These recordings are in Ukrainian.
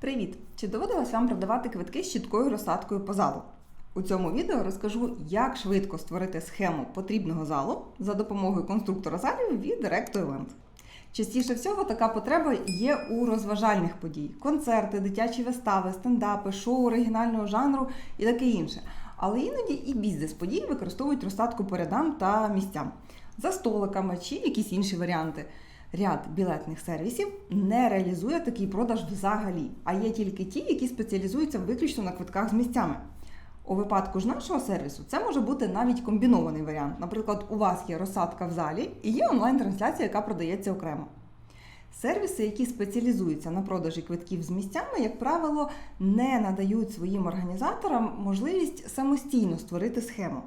Привіт! Чи доводилось вам продавати квитки з чіткою розсадкою по залу? У цьому відео розкажу, як швидко створити схему потрібного залу за допомогою конструктора залів від Recto Event. Частіше всього така потреба є у розважальних подій: концерти, дитячі вистави, стендапи, шоу оригінального жанру і таке інше. Але іноді і бізнес-події використовують розсадку по рядам та місцям за столиками чи якісь інші варіанти. Ряд білетних сервісів не реалізує такий продаж взагалі, а є тільки ті, які спеціалізуються виключно на квитках з місцями. У випадку ж нашого сервісу це може бути навіть комбінований варіант. Наприклад, у вас є розсадка в залі і є онлайн-трансляція, яка продається окремо. Сервіси, які спеціалізуються на продажі квитків з місцями, як правило, не надають своїм організаторам можливість самостійно створити схему.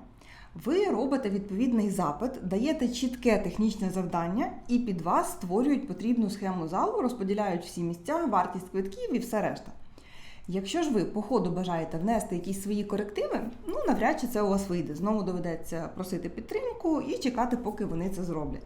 Ви робите відповідний запит, даєте чітке технічне завдання, і під вас створюють потрібну схему залу, розподіляють всі місця, вартість квитків і все решта. Якщо ж ви по ходу бажаєте внести якісь свої корективи, ну навряд чи це у вас вийде. Знову доведеться просити підтримку і чекати, поки вони це зроблять.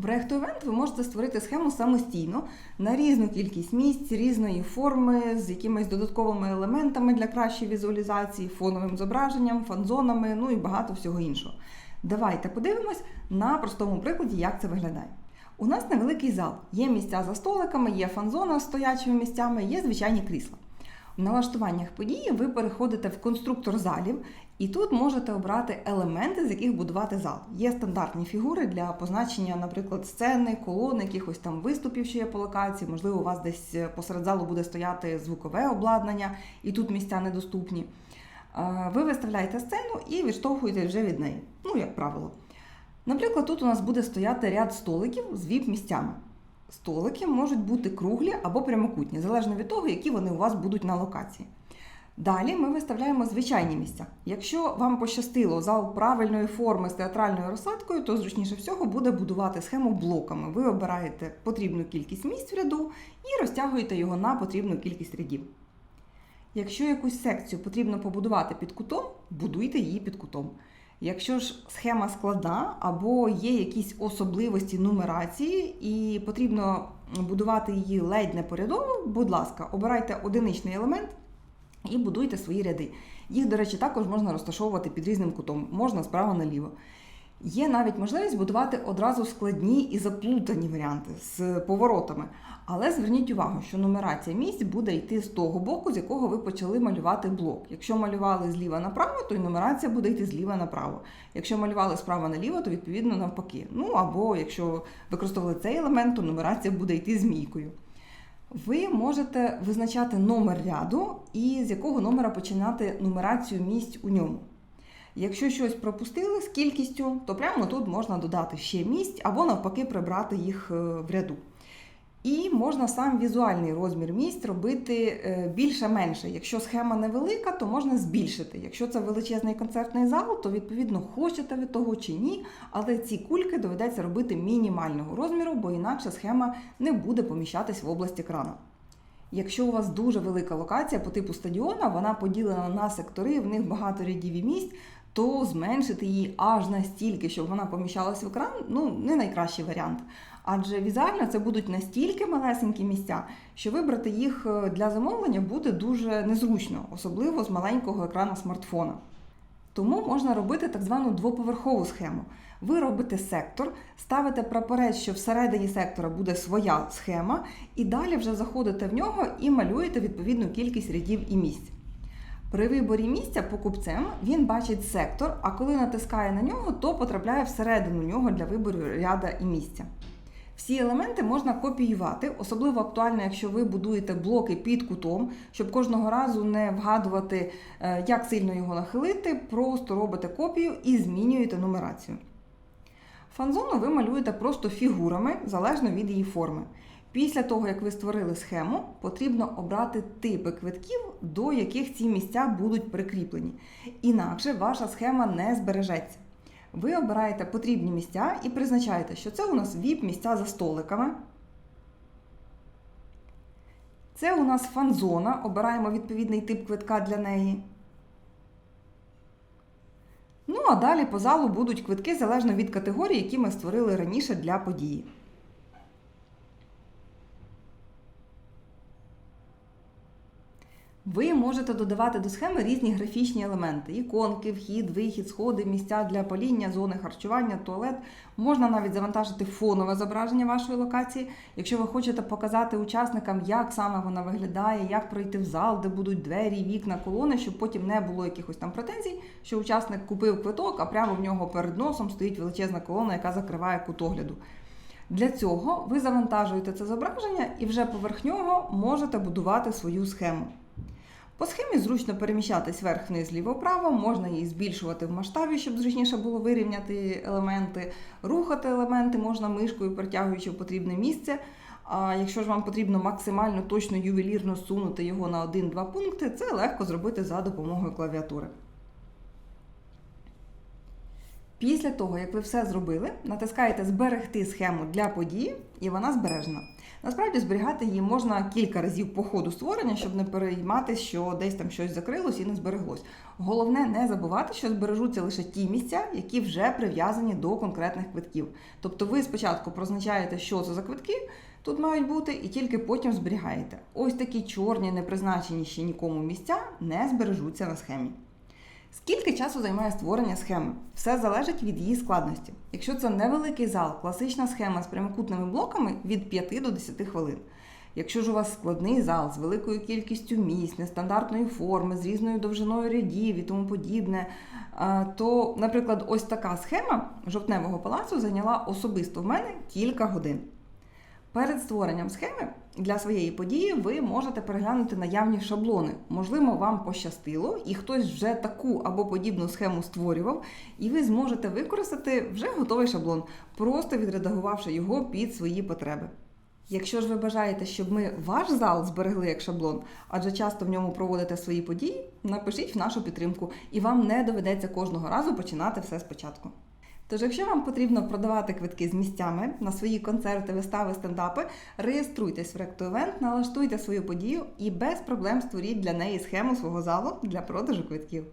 В Recto Event ви можете створити схему самостійно на різну кількість місць, різної форми, з якимись додатковими елементами для кращої візуалізації, фоновим зображенням, фанзонами, ну і багато всього іншого. Давайте подивимось на простому прикладі, як це виглядає. У нас невеликий зал, є місця за столиками, є фан-зона з стоячими місцями, є звичайні крісла. Налаштуваннях події ви переходите в конструктор залів, і тут можете обрати елементи, з яких будувати зал. Є стандартні фігури для позначення, наприклад, сцени, колон, якихось там виступів, що є по локації. Можливо, у вас десь посеред залу буде стояти звукове обладнання, і тут місця недоступні. Е, Ви виставляєте сцену і відштовхуєте вже від неї. Ну, як правило. Наприклад, тут у нас буде стояти ряд столиків з віп-місцями. Столики можуть бути круглі або прямокутні, залежно від того, які вони у вас будуть на локації. Далі ми виставляємо звичайні місця. Якщо вам пощастило зал правильної форми з театральною розсадкою, то зручніше всього буде будувати схему блоками. Ви обираєте потрібну кількість місць в ряду і розтягуєте його на потрібну кількість рядів. Якщо якусь секцію потрібно побудувати під кутом, будуйте її під кутом. Якщо ж схема складна або є якісь особливості нумерації і потрібно будувати її ледь не порядово, будь ласка, обирайте одиничний елемент і будуйте свої ряди. Їх, до речі, також можна розташовувати під різним кутом, можна справа наліво. Є навіть можливість будувати одразу складні і заплутані варіанти з поворотами. Але зверніть увагу, що нумерація місць буде йти з того боку, з якого ви почали малювати блок. Якщо малювали зліва направо, то й нумерація буде йти зліва направо. Якщо малювали справа наліво, то відповідно навпаки. Ну або якщо використовували цей елемент, то нумерація буде йти змійкою. Ви можете визначати номер ряду і з якого номера починати нумерацію місць у ньому. Якщо щось пропустили з кількістю, то прямо тут можна додати ще місць або навпаки прибрати їх в ряду. І можна сам візуальний розмір місць робити більше-менше. Якщо схема невелика, то можна збільшити. Якщо це величезний концертний зал, то відповідно хочете ви того чи ні, але ці кульки доведеться робити мінімального розміру, бо інакше схема не буде поміщатись в область екрану. Якщо у вас дуже велика локація по типу стадіона, вона поділена на сектори, в них багато рядів і місць, то зменшити її аж настільки, щоб вона поміщалась в екран, ну не найкращий варіант. Адже візуально це будуть настільки малесенькі місця, що вибрати їх для замовлення буде дуже незручно, особливо з маленького екрану смартфона. Тому можна робити так звану двоповерхову схему. Ви робите сектор, ставите прапорець, що всередині сектора буде своя схема, і далі вже заходите в нього і малюєте відповідну кількість рядів і місць. При виборі місця покупцем він бачить сектор, а коли натискає на нього, то потрапляє всередину нього для вибору ряда і місця. Всі елементи можна копіювати, особливо актуально, якщо ви будуєте блоки під кутом, щоб кожного разу не вгадувати, як сильно його нахилити, просто робите копію і змінюєте нумерацію. Фанзону ви малюєте просто фігурами залежно від її форми. Після того, як ви створили схему, потрібно обрати типи квитків, до яких ці місця будуть прикріплені. Інакше ваша схема не збережеться. Ви обираєте потрібні місця і призначаєте, що це у нас ВІП-місця за столиками. Це у нас фан-зона, обираємо відповідний тип квитка для неї. А далі по залу будуть квитки залежно від категорії, які ми створили раніше для події. Ви можете додавати до схеми різні графічні елементи: іконки, вхід, вихід, сходи, місця для паління, зони харчування, туалет. Можна навіть завантажити фонове зображення вашої локації, якщо ви хочете показати учасникам, як саме вона виглядає, як пройти в зал, де будуть двері, вікна, колони, щоб потім не було якихось там претензій, що учасник купив квиток, а прямо в нього перед носом стоїть величезна колона, яка закриває кут огляду. Для цього ви завантажуєте це зображення і вже поверх нього можете будувати свою схему. По схемі зручно переміщатись вверх-вниз, ліво-право, можна її збільшувати в масштабі, щоб зручніше було вирівняти елементи, рухати елементи можна мишкою, притягуючи в потрібне місце. А якщо ж вам потрібно максимально точно ювелірно сунути його на 1-2 пункти, це легко зробити за допомогою клавіатури. Після того, як ви все зробили, натискаєте Зберегти схему для події, і вона збережена. Насправді зберігати її можна кілька разів по ходу створення, щоб не перейматися, що десь там щось закрилось і не збереглось. Головне не забувати, що збережуться лише ті місця, які вже прив'язані до конкретних квитків. Тобто ви спочатку прозначаєте, що це за квитки. Тут мають бути, і тільки потім зберігаєте. Ось такі чорні, не призначені ще нікому місця, не збережуться на схемі. Скільки часу займає створення схеми? Все залежить від її складності. Якщо це невеликий зал, класична схема з прямокутними блоками від 5 до 10 хвилин. Якщо ж у вас складний зал з великою кількістю місць, нестандартної форми, з різною довжиною рядів і тому подібне, то, наприклад, ось така схема жовтневого палацу зайняла особисто в мене кілька годин. Перед створенням схеми для своєї події ви можете переглянути наявні шаблони. Можливо, вам пощастило, і хтось вже таку або подібну схему створював, і ви зможете використати вже готовий шаблон, просто відредагувавши його під свої потреби. Якщо ж ви бажаєте, щоб ми ваш зал зберегли як шаблон, адже часто в ньому проводите свої події, напишіть в нашу підтримку, і вам не доведеться кожного разу починати все спочатку. Тож, якщо вам потрібно продавати квитки з місцями на свої концерти, вистави, стендапи, реєструйтесь в RectoEvent, налаштуйте свою подію і без проблем створіть для неї схему свого залу для продажу квитків.